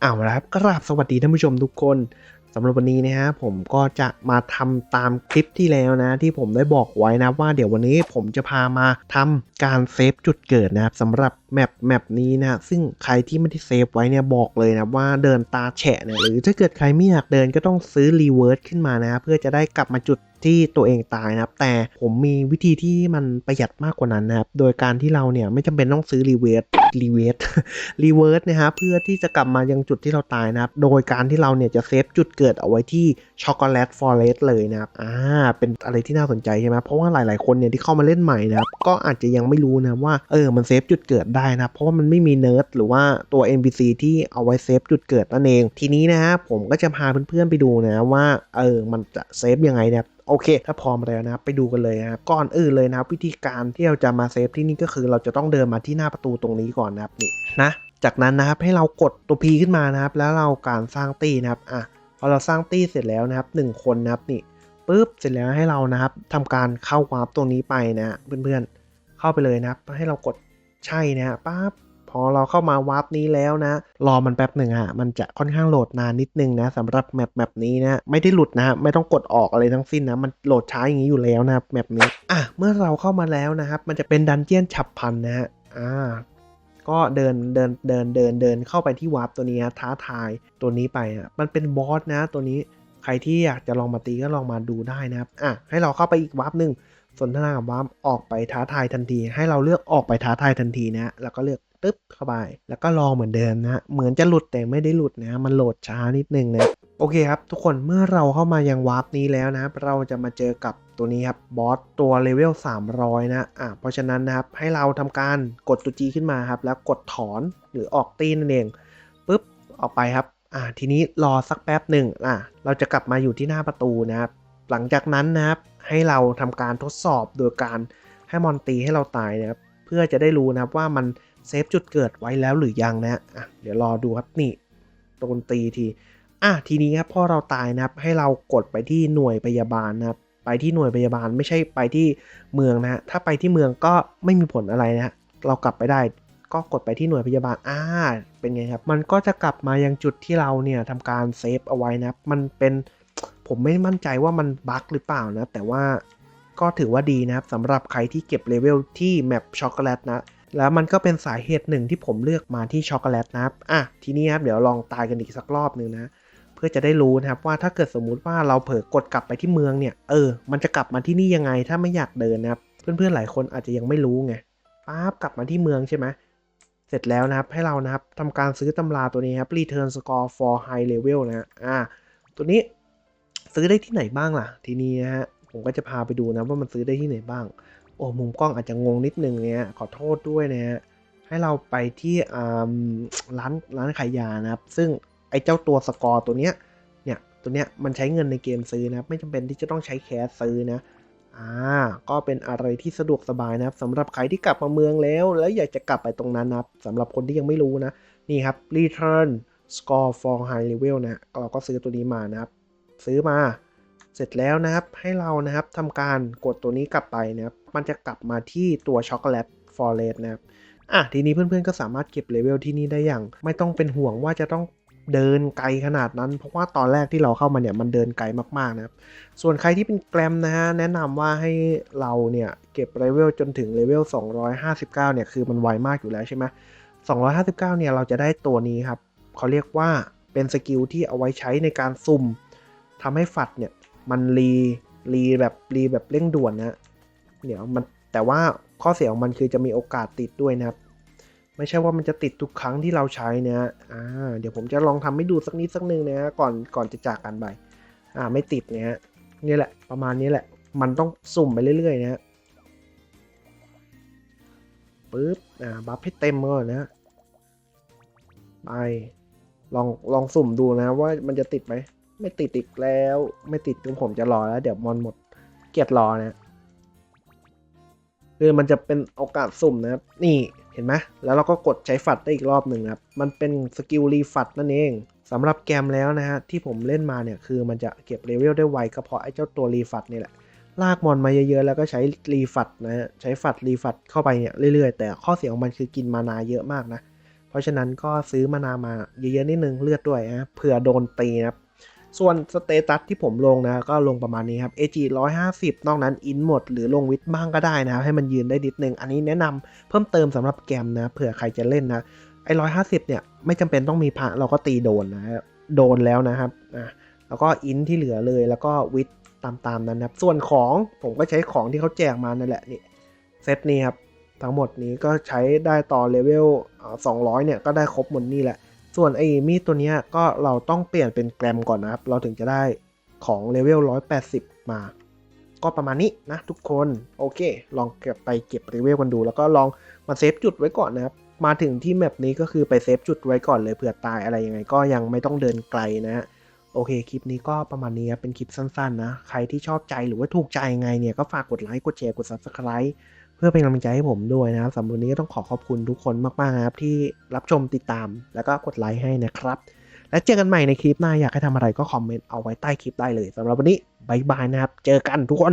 เอาละครับกราบสวัสดีท่านผู้ชมทุกคนสำหรับวันนี้นะฮะผมก็จะมาทำตามคลิปที่แล้วนะ ที่ผมได้บอกไว้นะว่าเดี๋ยววันนี้ผมจะพามาทำการเซฟจุดเกิดนะครับสำหรับแมปแมปนี้นะซึ่งใครที่ไม่ได้เซฟไว้เนี่ยบอกเลยนะว่าเดินตาแฉะเนี่ยหรือถ้าเกิดใครไม่อยากเดินก็ต้องซื้อรีเวิร์สขึ้นมานะเพื่อจะได้กลับมาจุดที่ตัวเองตายนะครับ แต่ผมมีวิธีที่มันประหยัดมากกว่านั้นนะครับ โดยการที่เราเนี่ยไม่จำเป็นต้องซื้อรีเวิร์สรีเวิร์สรีเวิร์สนะฮะเพื่อที่จะกลับมายังจุดที่เราตายนะครับ โดยการที่เราเนี่ยจะเซฟจุดเกิดเอาไว้ที่ช็อกโกแลตฟอเรสต์เลยนะครับอ่าเป็นอะไรที่น่าสนใจใช่ไหมเพราะว่าหลาย ๆ คนเนี่ยที่เข้ามาเล่นใหม่นะครับก็อาจจะยังไม่รู้นะว่าเออมันเซฟจุดเกิดได้นะเพราะว่ามันไม่มีเนิร์ดหรือว่าตัว NPC ที่เอาไว้เซฟจุดเกิดนั่นเอง ทีนี้นะฮะผมก็จะพาเพื่อนๆไปดูนะว่าเออมันจะเซฟยังไงนะโอเค ถ้าพร้อมแล้วนะครับ ไปดูกันเลยนะครับ ก่อนอื่นเลยนะครับ วิธีการที่เราจะมาเซฟที่นี่ก็คือ เราจะต้องเดินมาที่หน้าประตูตรงนี้ก่อนนะครับนี่นะ จากนั้นนะครับให้เรากดตัว P ขึ้นมานะครับ แล้วเราการสร้างตีนะครับ อะ พอเราสร้างตีเสร็จแล้วนะครับหนึ่งคนนะครับนี่ปุ๊บ เสร็จแล้วให้เรานะครับทำการเข้าวาร์ปตรงนี้ไปนะเพื่อนๆ เข้าไปเลยนะครับ ให้เรากด ใช่นะฮะปั๊บพอเราเข้ามาวาร์ปนี้แล้วนะ รอมันแป๊บหนึ่งอะมันจะค่อนข้างโหลดนานนิดนึงนะสำหรับแมปแมปนี้นะไม่ได้หลุดนะฮะไม่ต้องกดออกอะไรทั้งสิ้นนะ มันโหลดช้าอย่างนี้อยู่แล้วนะครับแมปนี้อะเมื่อเราเข้ามาแล้วนะครับ มันจะเป็นดันเจียนฉับพลันนะฮะอ่าก็เดินเดินเดินเดินเดินเข้าไปที่วาร์ปตัวนี้นะท้าทายตัวนี้ไปอะมันเป็นบอสนะ ตัวนี้ใครที่อยากจะลองมาตีก็ลองมาดูได้นะครับอะให้เราเข้าไปอีกวาร์ปหนึ่ง สนทนากับวาร์ปออกไปท้าทายทันที ให้เราเลือกออกไปท้าทายทันทีนะแล้วก็เลือกตึ๊บเข้าไป แล้วก็ลองเหมือนเดิมนะ เหมือนจะหลุดแต่ไม่ได้หลุดนะ มันโหลดช้านิดนึงนะ โอเคครับ ทุกคนเมื่อเราเข้ามายังวาร์ปนี้แล้วนะครับ เราจะมาเจอกับตัวนี้ครับ บอสตัวเลเวล 300 นะ อะ เพราะฉะนั้นนะครับ ให้เราทำการกดตัว G ขึ้นมาครับ แล้วกดถอนหรือออกตีนั่นเองปุ๊บ ออกไปครับ อะทีนี้รอสักแป๊บหนึ่งอะ เราจะกลับมาอยู่ที่หน้าประตูนะครับ หลังจากนั้นนะครับ ให้เราทำการทดสอบโดยการให้มอนตีให้เราตายนะครับเพื่อจะได้รู้นะครับว่ามันเซฟจุดเกิดไว้แล้วหรือยังนะอะเดี๋ยวรอดูครับนี่โดนตีทีอะทีนี้ครับพอเราตายนะครับให้เรากดไปที่หน่วยพยาบาลนะครับไปที่หน่วยพยาบาลไม่ใช่ไปที่เมืองนะฮะถ้าไปที่เมืองก็ไม่มีผลอะไรนะฮะเรากลับไปได้ก็กดไปที่หน่วยพยาบาลอ่าเป็นไงครับ มันก็จะกลับมายังจุดที่เราเนี่ยทำการเซฟเอาไว้นะมันเป็น ผมไม่มั่นใจว่ามันบั๊กหรือเปล่านะ แต่ว่าก็ถือว่าดีนะครับสำหรับใครที่เก็บเลเวลที่แมปช็อกโกแลตนะ แล้วมันก็เป็นสาเหตุหนึ่งที่ผมเลือกมาที่ช็อกโกแลตนะครับ อะ ทีนี้ครับเดี๋ยวลองตายกันอีกสักรอบหนึ่งนะ เพื่อจะได้รู้นะครับว่าถ้าเกิดสมมุติว่าเราเผลอกดกลับไปที่เมืองเนี่ย เออ มันจะกลับมาที่นี่ยังไงถ้าไม่อยากเดินนะครับ เพื่อนๆหลายคนอาจจะยังไม่รู้ไงปั๊บกลับมาที่เมืองใช่ไหมเสร็จแล้วนะครับให้เรานะครับทำการซื้อตำราตัวนี้ครับ Return Score for High Level นะ อ่า ตัวนี้ ซื้อได้ที่ไหนบ้างล่ะ ทีนี้นะฮะผมก็จะพาไปดูนะว่ามันซื้อได้ที่ไหนบ้าง โอ้มุมกล้องอาจจะงงนิดนึงเนี่ยขอโทษด้วยนะฮะให้เราไปที่ร้านร้านขายยานะครับ ซึ่งไอ้เจ้าตัวสกอร์ตัวเนี้ยเนี่ยตัวเนี้ยมันใช้เงินในเกมซื้อนะไม่จำเป็นที่จะต้องใช้แคสซื้อนะอ่าก็เป็นอะไรที่สะดวกสบายนะครับสำหรับใครที่กลับมาเมืองแล้ว แล้วอยากจะกลับไปตรงนั้นนะครับสำหรับคนที่ยังไม่รู้นะ นี่ครับ return score for high level นะเราก็ซื้อตัวนี้มานะครับ ซื้อมา เสร็จแล้วนะครับให้เรานะครับทำการกดตัวนี้กลับไปนะครับมันจะกลับมาที่ตัวช็อกโกแลตฟอเรสนะครับอะทีนี้เพื่อนๆก็สามารถเก็บเลเวลที่นี่ได้อย่าง ไม่ต้องเป็นห่วงว่าจะต้องเดินไกลขนาดนั้น เพราะว่าตอนแรกที่เราเข้ามาเนี่ยมันเดินไกลมากๆนะครับ ส่วนใครที่เป็นแกรมนะฮะแนะนำว่าให้เราเนี่ยเก็บเลเวลจนถึงเลเวล259 เนี่ยคือมันไวมากอยู่แล้วใช่ไหม259 เนี่ยเราจะได้ตัวนี้ครับเขาเรียกว่าเป็นสกิลที่เอาไว้ใช้ในการซุ่ม ทำให้ฝัดเนี่ยมันรีรีแบบรีแบบเร่งด่วนนะเดี๋ยวมันแต่ว่าข้อเสียของมันคือจะมีโอกาสติดด้วยนะครับ ไม่ใช่ว่ามันจะติดทุกครั้งที่เราใช้นะอ่าเดี๋ยวผมจะลองทำให้ดูสักนิดสักนึงนะก่อนก่อนจะจากกันไปอ่าไม่ติดนะฮะนี่แหละประมาณนี้แหละ มันต้องสุ่มไปเรื่อยๆนะฮะปึ๊บอ่าบัฟให้เต็มก่อนนะไปลองลองสุ่มดูนะว่ามันจะติดไหม ไม่ติดอีกแล้ว ไม่ติดจนผมจะรอแล้ว เดี๋ยวมอนหมดเกียดรอนะคือมันจะเป็นโอกาสสุ่มนะครับ นี่เห็นไหมแล้วเราก็กดใช้ฝัดได้อีกรอบหนึ่งครับ มันเป็นสกิลรีฝัดนั่นเองสำหรับแกมแล้วนะฮะที่ผมเล่นมาเนี่ยคือมันจะเก็บเลเวลได้ไวก็เพราะไอ้เจ้าตัวรีฝัดนี่แหละลากมอนมาเยอะๆแล้วก็ใช้รีฝัดนะฮะใช้ฝัดรีฝัดเข้าไปเนี่ยเรื่อยๆ แต่ข้อเสียของมันคือกินมานาเยอะมากนะ เพราะฉะนั้นก็ซื้อมานามาเยอะๆนิดนึงเลือดด้วยนะเผื่อโดนตีนะครับ ส่วนสเตตัสที่ผมลงนะก็ลงประมาณนี้ครับ AG 150 นอกนั้นอินหมด หรือลงวิทบ้างก็ได้นะครับ ให้มันยืนได้นิดนึง อันนี้แนะนำเพิ่มเติมสำหรับแกมนะ เผื่อใครจะเล่นนะไอ้150เนี่ยไม่จำเป็นต้องมีพระเราก็ตีโดนนะโดนแล้วนะครับอะแล้วก็อินที่เหลือเลยแล้วก็วิทตามๆนั้นนะครับ ส่วนของผมก็ใช้ของที่เขาแจกมานั่นแหละนี่เซตนี้ครับทั้งหมดนี้ก็ใช้ได้ต่อเลเวลสองร้อยเนี่ยก็ได้ครบหมดนี่แหละ ส่วนไอ้มีดตัวนี้ก็เราต้องเปลี่ยนเป็นแกรมก่อนนะครับ เราถึงจะได้ของเลเวล 180 มา ก็ประมาณนี้นะทุกคน โอเค ลองเก็บไปเก็บเลเวลกันดู แล้วก็ลองมาเซฟจุดไว้ก่อนนะครับ มาถึงที่แมปนี้ก็คือไปเซฟจุดไว้ก่อนเลยเผื่อตายอะไรยังไงก็ยังไม่ต้องเดินไกลนะฮะโอเค คลิปนี้ก็ประมาณนี้ครับเป็นคลิปสั้นๆนะ ใครที่ชอบใจหรือว่าถูกใจไงเนี่ย ก็ฝากกดไลค์ กดแชร์ กด subscribe เพื่อเป็นกำลังใจให้ผมด้วยนะครับสำหรับวันนี้ก็ต้องขอขอบคุณทุกคนมากๆนะครับที่รับชมติดตามแล้วก็กดไลค์ให้นะครับ และเจอกันใหม่ในคลิปหน้าอยากให้ทำอะไรก็คอมเมนต์เอาไว้ใต้คลิปได้เลยสำหรับวันนี้บายบายนะครับ เจอกันทุกคน